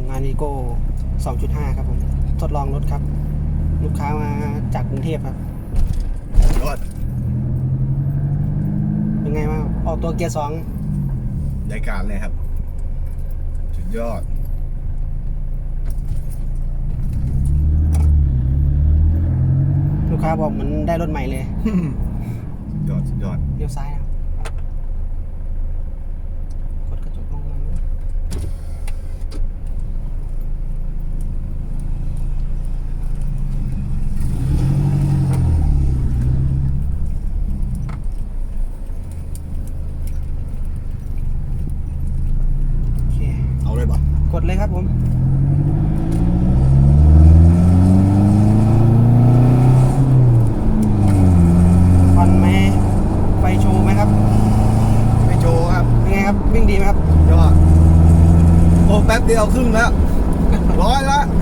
ส่งงานวีโก้2.5 ครับผม ทดลองรถครับ ลูกค้ามาจากกรุงเทพครับยอดเป็นไงบ้างออกตัวเกียร์สองรายการเลยครับ สุดยอด ลูกค้าบอกเหมือนได้รถใหม่เลยสุดยอด สุดยอด เลี้ยวซ้ายนะครับกดกระจกลงมาโอเค เอาเลยป่ะ กดเลยครับผมควันไหมไฟโชว์ไหมครับไม่โชว์ครับ เป็นไงครับวิ่งดีไหมครับยอดโอ้แป๊บเดียวครึ่งแล้วอ